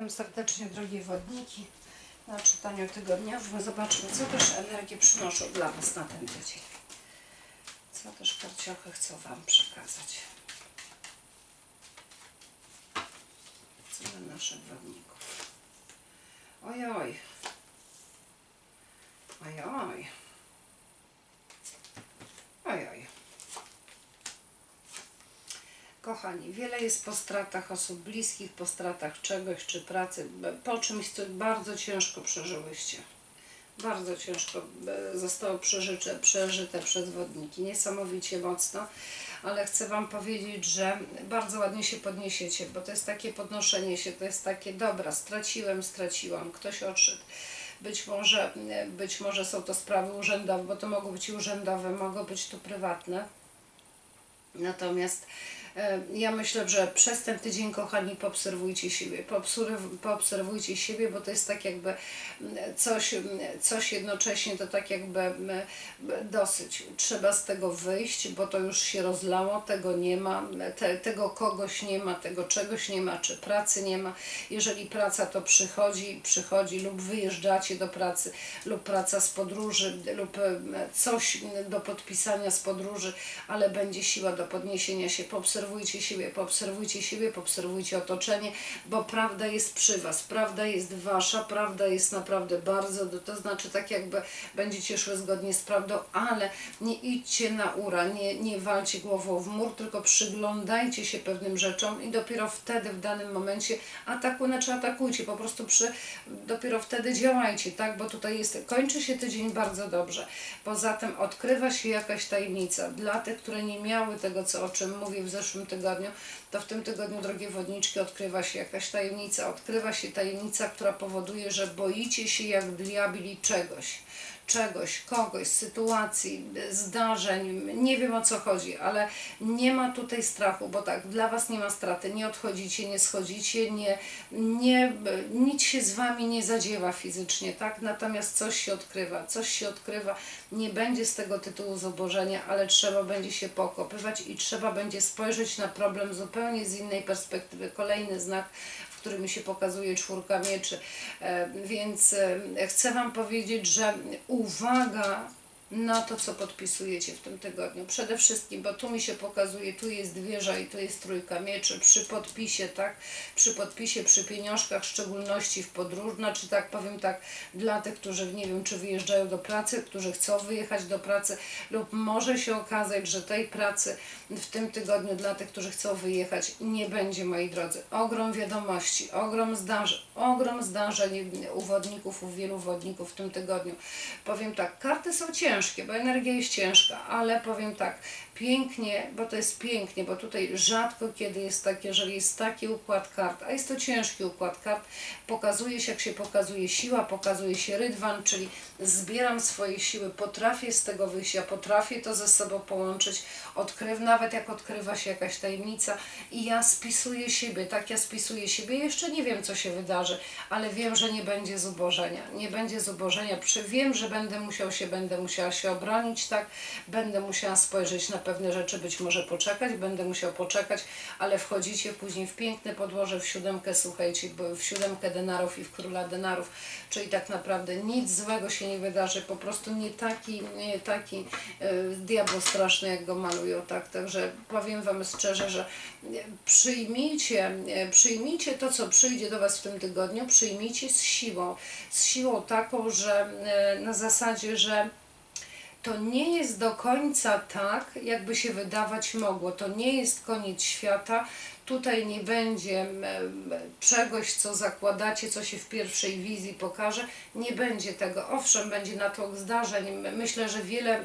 Witam serdecznie drogie wodniki na czytaniu tygodniowym. Zobaczmy, co też energie przynoszą dla Was na ten tydzień. Co też karciochy chcą Wam przekazać. Co dla naszych wodników. Ojoj. Ojoj. Kochani, wiele jest po stratach osób bliskich, po stratach czegoś czy pracy, po czymś, co bardzo ciężko przeżyłyście. Bardzo ciężko e, zostało przeżyte, przeżyte przez wodniki. Niesamowicie mocno, ale chcę Wam powiedzieć, że bardzo ładnie się podniesiecie, bo to jest takie podnoszenie się, to jest takie dobra, straciłem, straciłam, ktoś odszedł. Być może, e, być może są to sprawy urzędowe, bo to mogą być urzędowe, mogą być tu prywatne. Natomiast ja myślę, że przez ten tydzień, kochani, poobserwujcie siebie, poobserw- poobserwujcie siebie, bo to jest tak jakby mm, coś, mm, coś jednocześnie, to tak jakby mm, dosyć. Trzeba z tego wyjść, bo to już się rozlało, tego nie ma, te, tego kogoś nie ma, tego czegoś nie ma, czy pracy nie ma. Jeżeli praca to przychodzi, przychodzi lub wyjeżdżacie do pracy, lub praca z podróży, lub coś do podpisania z podróży, ale będzie siła do podniesienia się. Poobserwujcie siebie, poobserwujcie siebie, poobserwujcie otoczenie, bo prawda jest przy Was, prawda jest Wasza, prawda jest naprawdę bardzo, to znaczy tak jakby będziecie szły zgodnie z prawdą, ale nie idźcie na ura, nie, nie walcie głową w mur, tylko przyglądajcie się pewnym rzeczom i dopiero wtedy w danym momencie ataku, znaczy atakujcie, po prostu przy, dopiero wtedy działajcie, tak, bo tutaj jest, kończy się tydzień bardzo dobrze. Poza tym odkrywa się jakaś tajemnica. Dla tych, które nie miały tego, co, o czym mówię w zeszłym tygodniu, to w tym tygodniu, drogie wodniczki, odkrywa się jakaś tajemnica. Odkrywa się tajemnica, która powoduje, że boicie się jak diabli czegoś czegoś, kogoś, sytuacji, zdarzeń, nie wiem o co chodzi, ale nie ma tutaj strachu, bo tak, dla Was nie ma straty, nie odchodzicie, nie schodzicie, nie, nie, nic się z Wami nie zadziewa fizycznie, tak, natomiast coś się odkrywa, coś się odkrywa, nie będzie z tego tytułu zobożenia, ale trzeba będzie się pokopywać i trzeba będzie spojrzeć na problem zupełnie z innej perspektywy. Kolejny znak, w którym się pokazuje czwórka mieczy. E, Więc e, chcę Wam powiedzieć, że uwaga na to, co podpisujecie w tym tygodniu. Przede wszystkim, bo tu mi się pokazuje, tu jest wieża i tu jest trójka mieczy. Przy podpisie, tak? Przy podpisie, przy pieniążkach, w szczególności w podróż, znaczy tak powiem tak, dla tych, którzy nie wiem, czy wyjeżdżają do pracy, którzy chcą wyjechać do pracy, lub może się okazać, że tej pracy w tym tygodniu dla tych, którzy chcą wyjechać, nie będzie, moi drodzy. Ogrom wiadomości, ogrom zdarzeń, ogrom zdarzeń u wodników, u wielu wodników w tym tygodniu. Powiem tak, karty są ciężkie, bo energia jest ciężka, ale powiem tak, pięknie, bo to jest pięknie, bo tutaj rzadko kiedy jest tak, jeżeli jest taki układ kart, a jest to ciężki układ kart, pokazuje się, jak się pokazuje siła, pokazuje się rydwan, czyli zbieram swoje siły, potrafię z tego wyjść, ja potrafię to ze sobą połączyć, odkryw, nawet jak odkrywa się jakaś tajemnica i ja spisuję siebie, tak ja spisuję siebie, jeszcze nie wiem, co się wydarzy, ale wiem, że nie będzie zubożenia, nie będzie zubożenia, przy wiem, że będę musiał się, będę musiała się obronić, tak, będę musiała spojrzeć na pewne rzeczy, być może poczekać, będę musiał poczekać, ale wchodzicie później w piękne podłoże, w siódemkę, słuchajcie, w siódemkę denarów i w króla denarów, czyli tak naprawdę nic złego się nie wydarzy, po prostu nie taki, nie taki e, diabeł straszny, jak go malują, tak, także powiem Wam szczerze, że e, przyjmijcie, e, przyjmijcie to, co przyjdzie do Was w tym tygodniu, przyjmijcie z siłą, z siłą taką, że na zasadzie, że to nie jest do końca tak, jakby się wydawać mogło. To nie jest koniec świata. Tutaj nie będzie czegoś, co zakładacie, co się w pierwszej wizji pokaże. Nie będzie tego. Owszem, będzie natłok zdarzeń. Myślę, że wiele,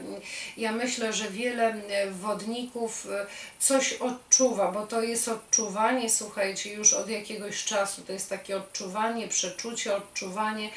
ja myślę, że wiele wodników e, coś odczuwa, bo to jest odczuwanie, słuchajcie, już od jakiegoś czasu. To jest takie odczuwanie, przeczucie, odczuwanie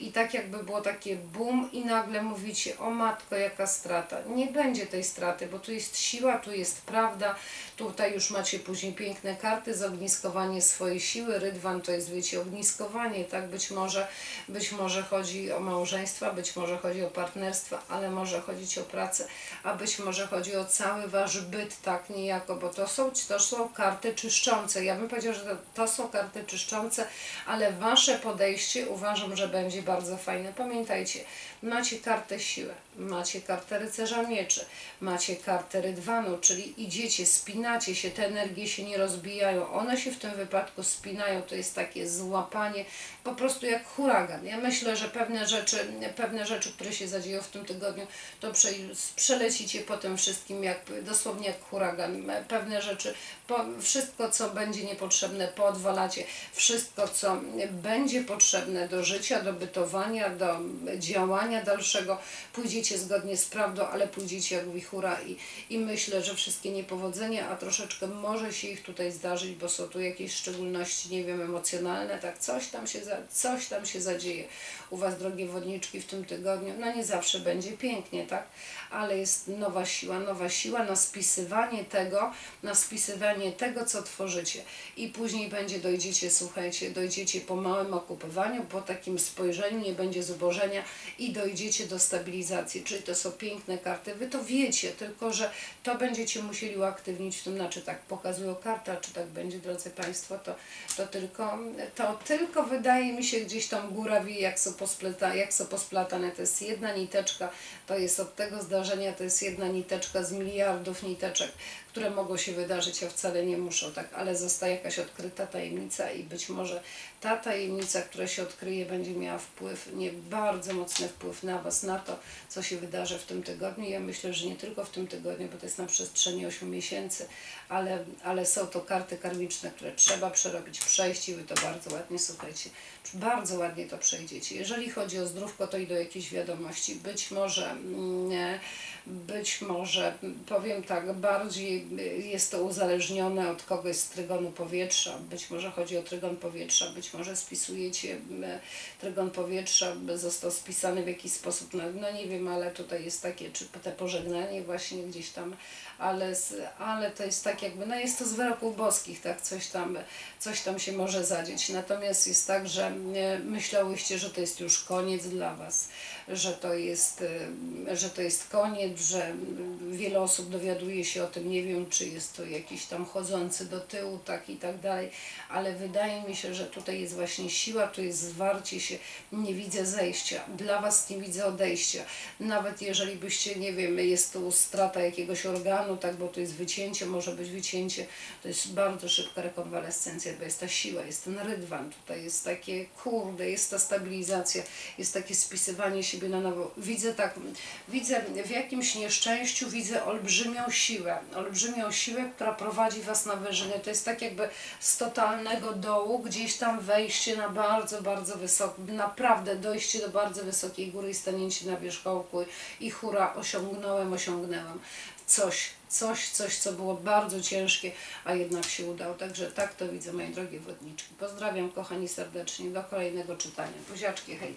i tak jakby było takie bum i nagle mówicie, o matko, jaka strata. Nie będzie tej straty, bo tu jest siła, tu jest prawda, tutaj już macie później piękne karty, zogniskowanie swojej siły. Rydwan to jest, wiecie, ogniskowanie, tak? Być może, być może chodzi o małżeństwa, być może chodzi o partnerstwa, ale może chodzić o pracę, a być może chodzi o cały wasz byt, tak niejako, bo to są, to są karty czyszczące. Ja bym powiedział, że to, to są karty czyszczące, ale wasze podejście uważam, że będzie bardzo fajne. Pamiętajcie, macie kartę siły, macie kartę rycerza mieczy, macie kartę rydwanu, czyli idziecie, spinacie się, te energie się nie rozbijają, one się w tym wypadku spinają, to jest takie złapanie, po prostu jak huragan. Ja myślę, że pewne rzeczy, pewne rzeczy, które się zadzieją w tym tygodniu, to prze, przelecicie po tym wszystkim jak, dosłownie jak huragan. Pewne rzeczy, po, wszystko co będzie niepotrzebne poodwalacie, wszystko co będzie potrzebne do życia, do bytowania, do działania dalszego, pójdziecie zgodnie z prawdą, ale pójdziecie jak wichura i, i myślę, że wszystkie niepowodzenia, a troszeczkę może się ich tutaj zdarzyć, bo są tu jakieś szczególności, nie wiem, emocjonalne, tak, coś tam się, za, coś tam się zadzieje u Was, drogie wodniczki, w tym tygodniu. No nie zawsze będzie pięknie, tak, ale jest nowa siła, nowa siła na spisywanie tego, na spisywanie tego, co tworzycie. I później będzie, dojdziecie, słuchajcie, dojdziecie po małym okupowaniu, po takim spojrzeniu, nie będzie zubożenia i dojdziecie do stabilizacji, czyli to są piękne karty, Wy to wiecie, tylko że to będziecie musieli uaktywnić w tym, znaczy tak pokazują karta, czy tak będzie, drodzy Państwo, to, to tylko, to tylko wydaje mi się gdzieś tam góra wie, jak są, pospleta, jak są posplatane, to jest jedna niteczka, to jest od tego zdarzenia, to jest jedna niteczka z miliardów niteczek, które mogą się wydarzyć, a wcale nie muszą, tak, ale zostaje jakaś odkryta tajemnica i być może ta tajemnica, która się odkryje, będzie miała wpływ, nie bardzo mocny wpływ na Was, na to, co się wydarzy w tym tygodniu. Ja myślę, że nie tylko w tym tygodniu, bo to jest na przestrzeni 8 miesięcy, ale, ale są to karty karmiczne, które trzeba przerobić, przejść i Wy to bardzo ładnie, słuchajcie, bardzo ładnie to przejdziecie. Jeżeli chodzi o zdrówko, to i do jakiejś wiadomości. Być może, mm, być może, powiem tak, bardziej jest to uzależnione od kogoś z trygonu powietrza, być może chodzi o trygon powietrza, być może spisujecie m, trygon powietrza, został spisany w jakiś sposób, no, no nie wiem, ale tutaj jest takie, czy te pożegnanie właśnie gdzieś tam, ale, ale to jest tak jakby, no jest to z wyroków boskich, tak, coś tam, coś tam się może zadzieć, natomiast jest tak, że e, myślałyście, że to jest już koniec dla Was, że to jest, e, że to jest koniec, że wiele osób dowiaduje się o tym, nie wiem, czy jest to jakiś tam chodzący do tyłu, tak i tak dalej, ale wydaje mi się, że tutaj jest właśnie siła, tu jest zwarcie się, nie widzę zejścia, dla Was nie widzę odejścia, nawet jeżeli byście, nie wiem, jest tu strata jakiegoś organu, tak, bo to jest wycięcie, może być wycięcie, to jest bardzo szybka rekonwalescencja, bo jest ta siła, jest ten rydwan, tutaj jest takie, kurde, jest ta stabilizacja, jest takie spisywanie siebie na nowo. Widzę tak, widzę w jakimś nieszczęściu, widzę olbrzymią siłę, olbrzymią siłę, która prowadzi Was na wyżyny. To jest tak jakby z totalnego dołu, gdzieś tam wejście na bardzo, bardzo wysoki, naprawdę dojście do bardzo wysokiej góry i stanięcie na wierzchołku i hura, osiągnąłem, osiągnęłam coś, coś, coś, co było bardzo ciężkie, a jednak się udało. Także tak to widzę, moje drogie wodniczki. Pozdrawiam, kochani, serdecznie. Do kolejnego czytania. Buziaczki, hej.